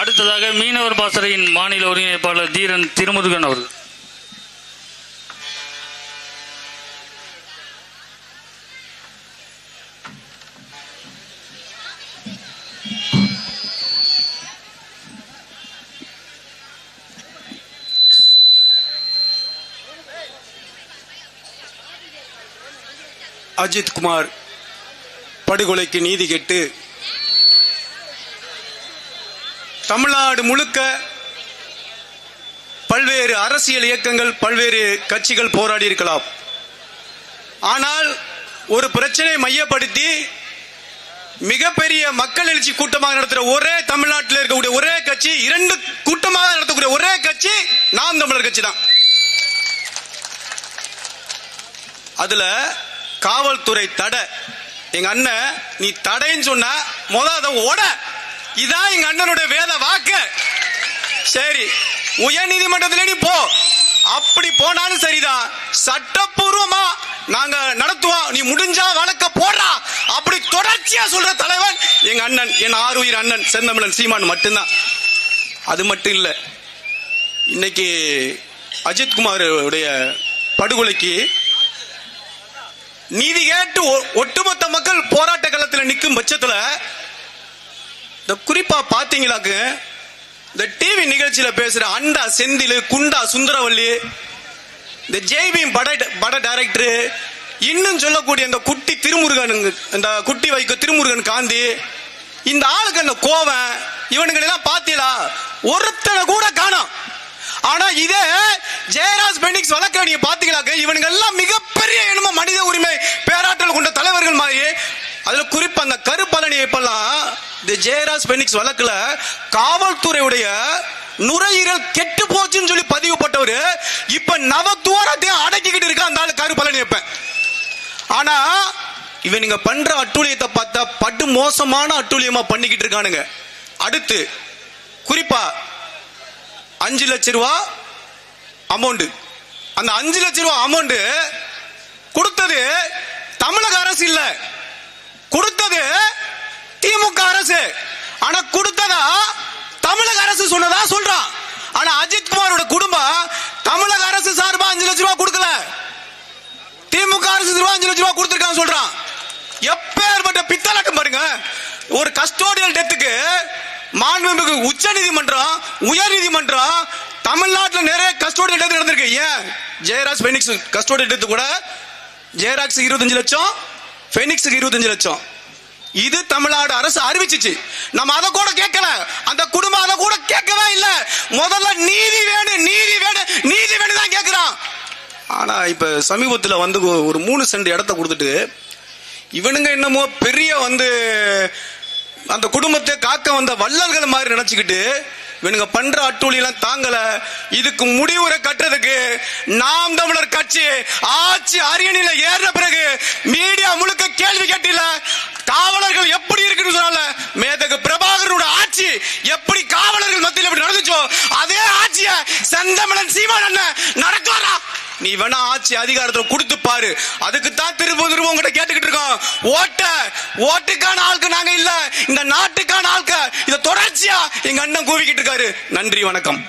அடுத்ததாக மீனவர் பாசறையின் மாநில ஒருங்கிணைப்பாளர் தீரன் திருமுருகன் அவர்கள். அஜித் குமார் படுகொலைக்கு நீதி கேட்டு தமிழ்நாடு முழுக்க பல்வேறு அரசியல் இயக்கங்கள் பல்வேறு கட்சிகள் போராடி இருக்கலாம். ஆனால் ஒரு பிரச்சனையை மையப்படுத்தி மிகப்பெரிய மக்கள் எழுச்சி கூட்டமாக நடத்துற ஒரே தமிழ்நாட்டில் இருக்கக்கூடிய ஒரே கட்சி இரண்டு கூட்டமாக நடத்தக்கூடிய ஒரே கட்சி நாம் தமிழர் கட்சி தான். அதுல காவல்துறை தடை. எங்க அண்ணன் நீ தடைன்னு சொன்ன முதல் அதை ஓட. இதான் எங்க அண்ணனுடைய வேத வாக்கு. சரி உயர் நீதிமன்றத்தில் நீ போ. அப்படி போனாலும் சரிதான். சட்டப்பூர்வமா நாங்க நடத்துவோம். நீ முடிஞ்சா வழக்க போடுறா. அப்படி தொடர்ச்சியா சொல்ற தலைவன் எங்க அண்ணன் என் ஆறு உயிர் அண்ணன் செந்தமிழன் சீமான் மட்டும்தான். அது மட்டும் இல்ல இன்னைக்கு அஜித்குமாருடைய உடைய படுகொலைக்கு நீதி கேட்டு ஒ- ஒட்டுமொத்த மக்கள் போராட்ட களத்தில் நிற்கும் பட்சத்தில் குறிப்பா பாத்தீங்களாக்கு இந்த டிவி நிகழ்ச்சியில பேசுற அண்டா செந்தில் குண்டா சுந்தரவல்லி இந்த ஜெய்பீம் பட பட டைரக்டர் இன்னும் சொல்லக்கூடிய இந்த குட்டி திருமுருகன் இந்த குட்டி வைக்க திருமுருகன் காந்தி இந்த ஆளுக்கு அந்த கோவம் இவனுங்களெல்லாம் பாத்தீங்களா ஒருத்தனை கூட காணும். ஆனா இதே ஜெயராஜ் பெனிக்ஸ் வழக்க நீங்க பாத்தீங்களாக்க இவனுங்க எல்லாம் மிகப்பெரிய என்னமோ மனித உரிமை பேராற்றல் கொண்ட தலைவர்கள் மாதிரி. அதுல குறிப்பா அந்த கருப்பலனி இப்பெல்லாம் இந்த ஜெயராஜ் பெனிக்ஸ் வழக்குல காவல்துறையுடைய நுரையீரல் கெட்டு போச்சுன்னு சொல்லி பதிவுப்பட்டவர் இப்ப நவ தூரத்தையும் அடக்கிக்கிட்டு இருக்க அந்த ஆளு பலனி வைப்பேன் ஆனா இவனுங்க பண்ற அட்டூழியத்தை பார்த்தா படு மோசமான அட்டூழியமா பண்ணிக்கிட்டு இருக்கானுங்க. அடுத்து குறிப்பா அஞ்சு லட்ச ரூபா அமௌண்ட் அந்த அஞ்சு லட்ச ரூபா அமௌண்ட் கொடுத்தது தமிழக அரசு இல்ல. கொடுத்தது திமுக அரசு. ஆனா கொடுத்ததா? தமிழக அரசு சொன்னதா சொல்றான் ஆனா அஜித் குமாரோட குடும்பம் தமிழக அரசு சார்பா அஞ்சு லட்ச ரூபாய் கொடுக்கல. திமுக அரசு சார்பா அஞ்சு லட்ச ரூபாய் கொடுத்திருக்காங்க சொல்றான் எப்பேற்பட்ட பித்தலாட்டம் பாருங்க. ஒரு கஸ்டோடியல் டெத்துக்கு மாண்புமிகு உச்ச நீதிமன்றம் உயர் நீதிமன்றம் தமிழ்நாட்டில் நிறைய கஸ்டோடியல் டெத் நடந்திருக்கு. ஏன்? ஜெயராஜ் பெனிக்ஸ் கஸ்டோடியல் டெத்து கூட ஜெயராக்ஸ் இருபத்தஞ்சு லட்சம் பெனிக்ஸுக்கு இருபத்தஞ்சு லட்சம். இது தமிழ்நாடு அரசு அறிவிச்சிச்சு. நம்ம அதை கூட கேட்கல. அந்த குடும்பம் அதை கூட கேட்கவே இல்ல. முதல்ல நீதி வேணும் நீதி வேணும் நீதி வேணும் தான் கேட்கிறான். ஆனா இப்ப சமீபத்துல வந்து ஒரு மூணு சென்ட் இடத்த கொடுத்துட்டு இவனுங்க என்னமோ பெரிய வந்து அந்த குடும்பத்தை காக்க வந்த வள்ளல்கள் மாதிரி நினைச்சுக்கிட்டு இவனுங்க பண்ற அட்டூழியெல்லாம் தாங்கல. இதுக்கு முடிவுரை கட்டுறதுக்கு நாம் தமிழர் கட்சி ஆட்சி அரியணையில ஏறின பிறகு மீடியா முழுக்க கேள்வி கேட்டில காவலர்கள் எப்படி இருக்குன்னு சொன்னால மேதகு பிரபாகரனோட ஆட்சி எப்படி காவலர்கள் மத்தியில் எப்படி நடந்துச்சோ அதே ஆட்சிய செந்தமிழன் சீமான் அண்ணன் நடக்குவாரா நீ வேணா ஆட்சி அதிகாரத்தை கொடுத்து பாரு. அதுக்கு தான் திரும்ப திரும்ப உங்ககிட்ட கேட்டுக்கிட்டு இருக்கோம். ஓட்ட ஓட்டுக்கான ஆளுக்கு நாங்க இல்ல. இந்த நாட்டுக்கான ஆளுக்க இதை தொடர்ச்சியா எங்க அண்ணன் கூவிக்கிட்டு இருக்காரு. நன்றி வணக்கம்.